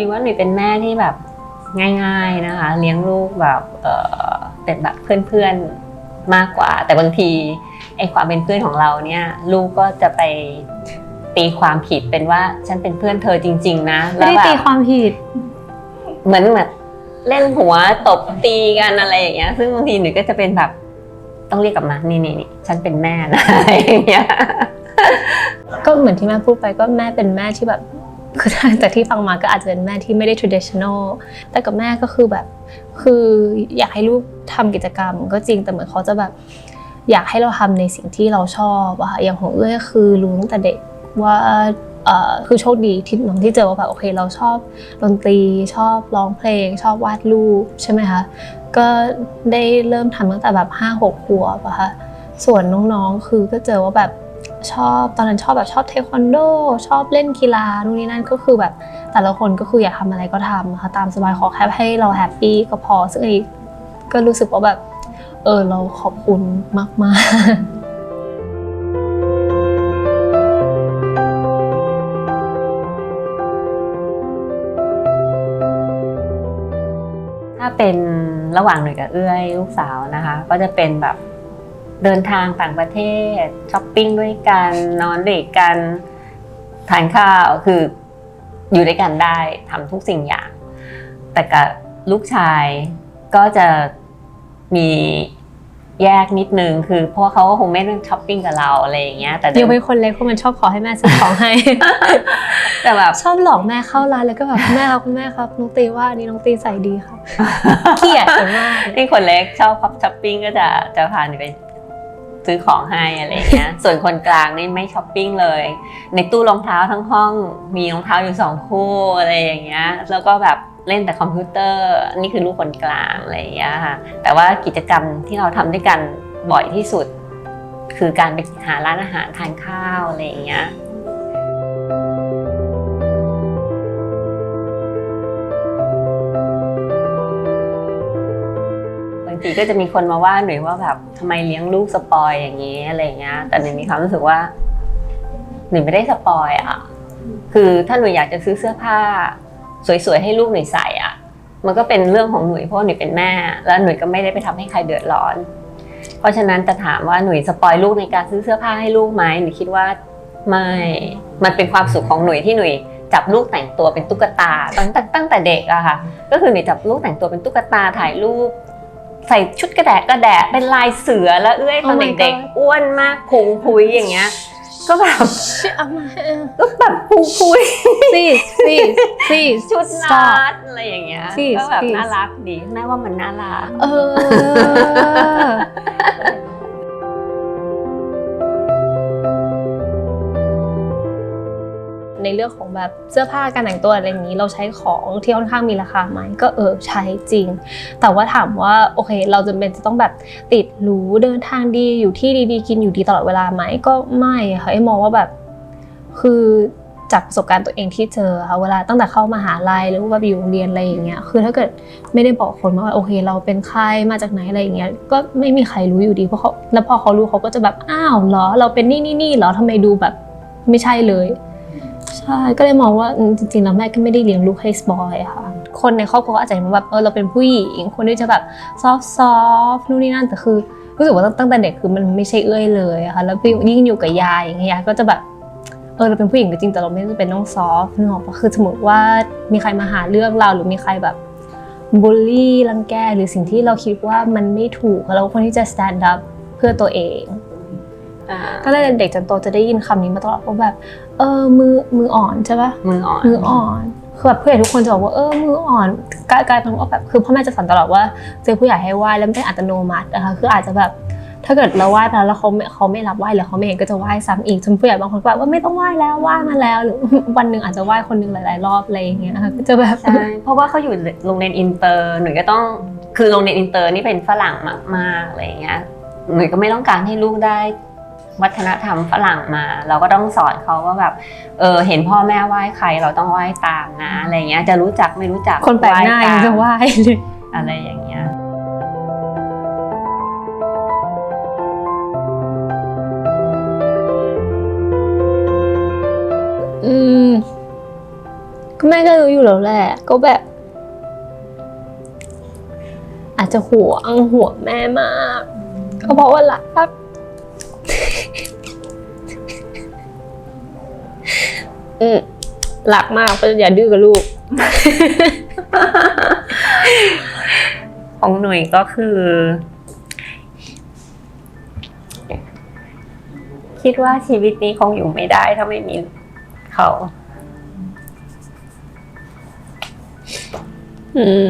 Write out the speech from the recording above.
หนูว่าหนูเป็นแม่ที่แบบง่าย ๆนะคะ เลี้ยงลูกแบบเออเป็นแบบเพื่อนๆมากกว่า แต่บางทีไอความเป็นเพื่อนของเราเนี่ย ลูกก็จะไปตีความผิดเป็นว่าฉันเป็นเพื่อนเธอจริง ๆ นะไม่ได้แบบตีความผิด เหมือนแบบเล่นหัวตบตีกันอะไรอย่างเงี้ย ซึ่งบางทีหนูก็จะเป็นแบบต้องเรียกกลับมานี่นี่นี่ฉันเป็นแม่นะอะไรอย่างเงี้ย ก็เหมือนที่แม่พูดไปก็แม่เป็นแม่ที่แบบ คือจากที่ฟังมาก็อาจจะเป็นแม่ที่ไม่ได้ traditional แต่กับแม่ก็คือแบบคืออยากให้ลูกทำกิจกรรมก็จริงแต่เหมือนเขาจะแบบอยากให้เราทำในสิ่งที่เราชอบอะค่ะอย่างของเอ้ยคือรู้ตั้งแต่เด็กว่าคือโชคดีที่น้องที่เจอว่าแบบโอเคเราชอบดนตรีชอบร้องเพลง ชอบวาดรูปใช่ไหมคะก็ได้เริ่มทำตั้งแต่แบบห้าหกขวบอะค่ะส่วนน้องๆคือก็เจอว่าแบบ ชอบตอนนั้นชอบแบบชอบเทควันโด ชอบเล่นกีฬานู่นนี่นั่นก็คือแบบแต่ละคนก็คืออยากทำอะไรก็ทำค่ะตามสบายขอแค่ให้เราแฮปปี้ก็พอซึ่งอันนี้ก็รู้สึกว่าแบบเออเราขอบคุณมากๆถ้าเป็นระหว่างหน่วยกับเอื้อยลูกสาวนะคะ ก็จะเป็นแบบ เดินทางต่างประเทศช้อปปิ้งด้วยกันนอนด้วยกันทานข้าวคืออยู่ด้วยกันได้ทำทุกสิ่งอย่าง แต่กับลูกชายก็จะมีแยกนิดนึงคือเพราะว่าเขาก็คงไม่ได้ช้อปปิ้งกับเราอะไรอย่างเงี้ยแต่ยังเป็นคนเล็กเพราะมันชอบขอให้แม่ซื้อของให้ แต่แบบชอบหลอกแม่เข้าร้านแล้วก็แบบแม่ครับคุณแม่ครับน้องตีว่าอันนี้น้องตีใส่ดีครับเกลียดกันมากที่คนเล็กชอบช้อปปิ้งก็จะจะพาหนูไป ซื้อของให้อะไรเงี้ย ส่วนคนกลางนี่ไม่ช้อปปิ้งเลย ในตู้รองเท้าทั้งห้องมีรองเท้าอยู่สองคู่อะไรอย่างเงี้ย แล้วก็แบบเล่นแต่คอมพิวเตอร์ นี่คือลูกคนกลางอะไรอย่างเงี้ยค่ะ แต่ว่ากิจกรรมที่เราทำด้วยกันบ่อยที่สุด คือการไปหาร้านอาหารทานข้าวอะไรอย่างเงี้ย บางทีก็จะมีคนมาว่าหนูว่าแบบทำไมเลี้ยงลูกสปอยอย่างนี้อะไรเงี้ย แต่หนูมีความรู้สึกว่าหนูไม่ได้สปอยอะ คือถ้าหนูอยากจะซื้อเสื้อผ้า สวยๆให้ลูกหนูใส่อะ มันก็เป็นเรื่องของหนูเพราะว่าหนูเป็นแม่ แล้วหนูก็ไม่ได้ไปทำให้ใครเดือดร้อน เพราะฉะนั้นจะถามว่าหนูสปอยลูกในการซื้อเสื้อผ้าให้ลูกไหมหนูคิดว่าไม่ มันเป็นความสุขของหนูที่หนูจับลูกแต่งตัวเป็นตุ๊กตาตั้งแต่ตั้งแต่เด็กอะค่ะ ก็คือหนูจับลูกแต่งตัวเป็นตุ๊กตาถ่ายรูป ใส่ชุดกระแดะกระแดะเป็นลายเสือแล้วเอื้อยตอน Oh my เด็ก God ๆ อ้วนมากพุงพุยอย่างเงี้ย ก็แบบ เอามาเออก็แบบพุงพุย please please please ชุด stop นัดอะไรอย่างเงี้ย Please, ก็แบบ please น่ารักดีแม่ว่ามันน่ารัก เออ เรื่องของแบบเสื้อผ้าการแต่งตัวอะไรอย่างนี้ เราใช้ของที่ค่อนข้างมีราคาไหมก็เออใช้จริง แต่ว่าถามว่าโอเค เราจำเป็นจะต้องแบบติดหรูเดินทางดีอยู่ที่ดีๆ กินอยู่ดีตลอดเวลาไหมก็ไม่ค่ะไอ้มองว่าแบบคือจากประสบการณ์ตัวเองที่เจอค่ะเวลาตั้งแต่เข้ามหาลัยหรือว่าอยู่โรงเรียนอะไรอย่างเงี้ยคือถ้าเกิดไม่ได้บอกคนว่าโอเคเราเป็นใครมาจากไหนอะไรอย่างเงี้ยก็ไม่มีใครรู้อยู่ดีเพราะเขาแล้วพอเขารู้เขาก็จะแบบอ้าวเหรอ เราเป็นนี่นี่นี่เหรอทำไมดูแบบไม่ใช่เลย ช่ก็เลยมองว่าจริงๆแล้วแม่ก็ไม่ได้เลี้ยงลูกให้สปอยค่ะ คนในครอบครัวก็อาจจะเห็นว่าแบบเออเราเป็นผู้หญิงคนที่จะแบบซอฟซอฟนู่นนี่นั่นแต่คือรู้สึกว่าตั้งแต่เด็กคือมันไม่ใช่เอื้อยเลยค่ะแล้วยิ่งอยู่กับยายอย่างเงี้ยยายก็จะแบบเออเราเป็นผู้หญิงก็จริงแต่เราไม่ได้เป็นต้องซอฟนึกออกปะคือสมมติว่ามีใครมาหาเรื่องเราหรือมีใครแบบบูลลี่รังแกหรือสิ่งที่เราคิดว่ามันไม่ถูกเราควรที่จะ stand up เพื่อตัวเอง ก็เลยเด็กจนโตจะได้ยินคำนี้มาตลอดว่าแบบเออมือมืออ่อนใช่ปะมืออ่อนมืออ่อนคือแบบผู้ใหญ่ทุกคนจะบอกว่าเออมืออ่อนกลายกลายเป็นว่าแบบคือพ่อแม่จะสอนตลอดว่าเจอผู้ใหญ่ให้ไหว้แล้วมันเป็นอัตโนมัตินะคะคืออาจจะแบบถ้าเกิดเราไหว้ไปแล้วแล้วเขาไม่เขาไม่รับไหว้หรือเขาไม่เห็นก็จะไหว้ซ้ำอีกจนผู้ใหญ่บางคนก็แบบว่าไม่ต้องไหว้แล้วไหว้มาแล้วหรือวันหนึ่งอาจจะไหว้คนหนึ่งหลาย ๆ รอบอะไรอย่างเงี้ยนะคะก็จะแบบใช่เพราะว่าเขาอยู่โรงเรียนอินเตอร์หนูก็ต้องคือโรงเรียนอินเตอร์นี่เป็นฝรั่งมากๆอะไรอย่างเงี้ยหนูก็ไม่ต้องการให้ลูกได้ วัฒนธรรมฝรั่งมา เราก็ต้องสอนเขาว่าแบบเออเห็นพ่อแม่ไหว้ใครเราต้องไหว้ตามนะอะไรเงี้ยจะรู้จักไม่รู้จักคนแปลกหน้าตยังจะไหว้เลยอะไรอย่างเงี้ยอืมก็แม่ก็รู้อยู่แล้วแหละ ก็แบบ อาจจะห่วงห่วงแม่มาก ก็เพราะว่ารัก อืมรักมากก็อย่าดื้อกับลูก ของหนุ่ยก็คือ คิดว่าชีวิตนี้คงอยู่ไม่ได้ถ้าไม่มีเขาอืม